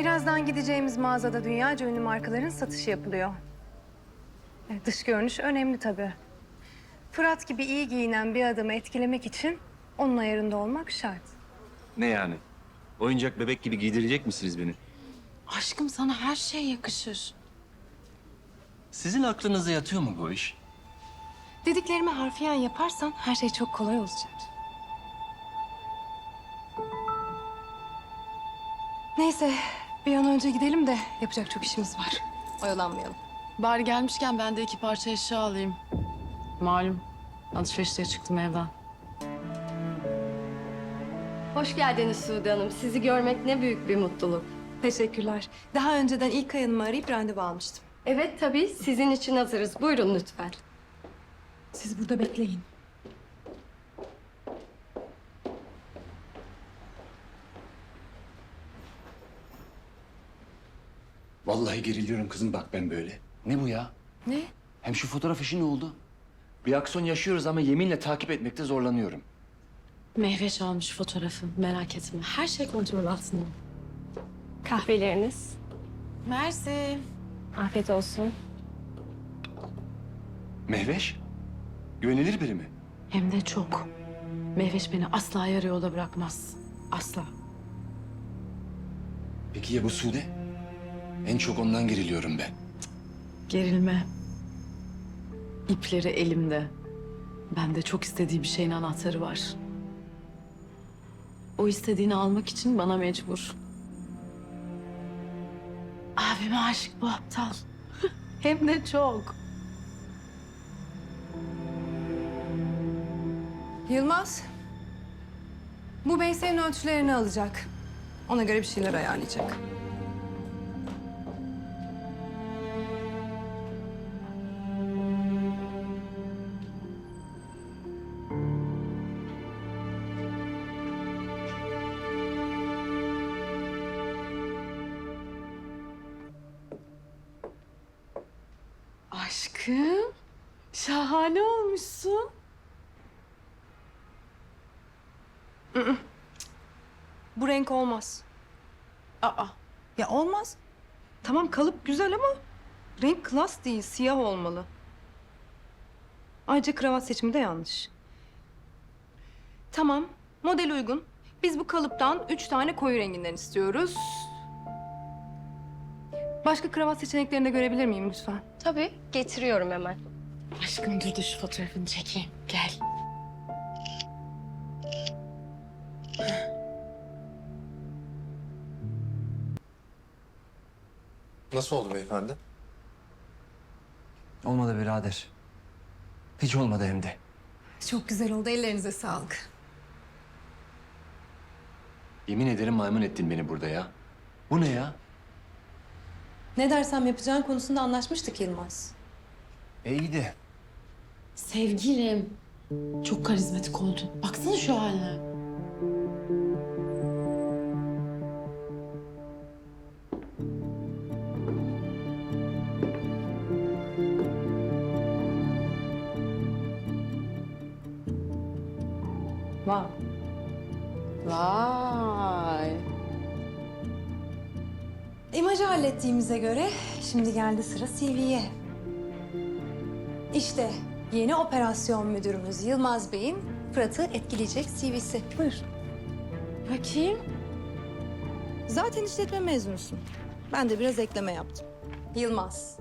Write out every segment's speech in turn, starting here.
Birazdan gideceğimiz mağazada dünyaca ünlü markaların satışı yapılıyor. E, Dış görünüş önemli tabii. Fırat gibi iyi giyinen bir adamı etkilemek için onun ayarında olmak şart. Ne yani? Oyuncak bebek gibi giydirecek misiniz beni? Aşkım sana her şey yakışır. Sizin aklınıza yatıyor mu bu iş? Dediklerimi harfiyen yaparsan her şey çok kolay olacak. Neyse, bir an önce gidelim de yapacak çok işimiz var. Oyalanmayalım. Bari gelmişken ben de iki parça eşya alayım. Malum alışverişe çıktım evden. Hoş geldiniz Sude Hanım. Sizi görmek ne büyük bir mutluluk. Teşekkürler. Daha önceden ilk ayınımı arayıp randevu almıştım. Evet tabii sizin için hazırız. Buyurun lütfen. Siz burada bekleyin. Vallahi geriliyorum kızım bak ben böyle. Ne bu ya? Ne? Hem şu fotoğraf işi ne oldu? Bir aksiyon yaşıyoruz ama yeminle takip etmekte zorlanıyorum. Mehveş almış fotoğrafı merak etme. Her şey kontrol altında. Kahveleriniz. Mersi. Afiyet olsun. Mehveş? Güvenilir biri mi? Hem de çok. Mehveş beni asla yarı yolda bırakmaz. Asla. Peki ya bu Sude? En çok ondan geriliyorum ben. Gerilme. İpleri elimde. Bende çok istediği bir şeyin anahtarı var. O istediğini almak için bana mecbur. Abime aşık bu aptal. Hem de çok. Yılmaz, bu bey senin ölçülerini alacak. Ona göre bir şeyler ayarlayacak. Aşkım, şahane olmuşsun. Bu renk olmaz. Aa, Ya olmaz. Tamam kalıp güzel ama renk klas değil, siyah olmalı. Ayrıca kravat seçimi de yanlış. Tamam, model uygun. Biz bu kalıptan üç tane koyu renginden istiyoruz. Başka kravat seçeneklerini de görebilir miyim lütfen? Tabii getiriyorum hemen. aşkım dur da şu fotoğrafını çekeyim. Gel. Nasıl oldu beyefendi? Olmadı birader. Hiç olmadı hem de. Çok güzel oldu, ellerinize sağlık. Yemin ederim maymun ettin beni burada ya. Bu ne ya? Ne dersem yapacağın konusunda anlaşmıştık Yılmaz. E iyi de. Sevgilim. Çok karizmatik oldun. Baksana şu haline. Wow. Vay. İmajı hallettiğimize göre şimdi geldi sıra CV'ye. İşte yeni operasyon müdürümüz Yılmaz Bey'in Fırat'ı etkileyecek CV'si. Buyur. Bakayım. Zaten işletme mezunusun. Ben de biraz ekleme yaptım. Yılmaz.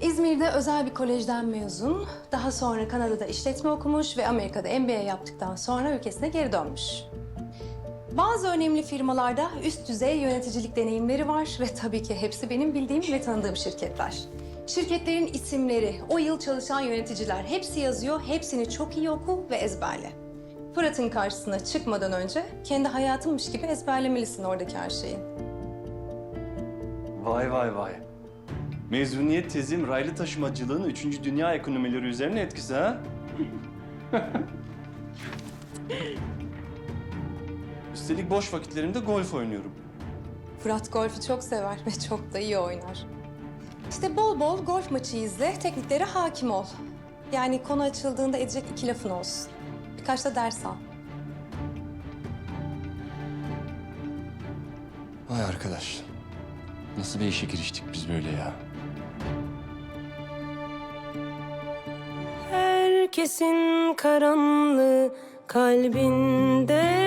İzmir'de özel bir kolejden mezun. Daha sonra Kanada'da işletme okumuş ve Amerika'da MBA yaptıktan sonra ülkesine geri dönmüş. Bazı önemli firmalarda üst düzey yöneticilik deneyimleri var ve tabii ki hepsi benim bildiğim ve tanıdığım şirketler. Şirketlerin isimleri, o yıl çalışan yöneticiler hepsi yazıyor, hepsini çok iyi oku ve ezberle. Fırat'ın karşısına çıkmadan önce kendi hayatınmış gibi ezberlemelisin oradaki her şeyi. Vay vay vay. Mezuniyet tezim raylı taşımacılığın 3. dünya ekonomileri üzerine etkisi ha? Üstelik boş vakitlerimde golf oynuyorum. Fırat golfü çok sever ve çok da iyi oynar. İşte bol bol golf maçı izle, tekniklere hakim ol. Yani konu açıldığında edecek iki lafın olsun. Birkaç da ders al. Vay arkadaş. Nasıl bir işe giriştik biz böyle ya? Herkesin karanlığı kalbinde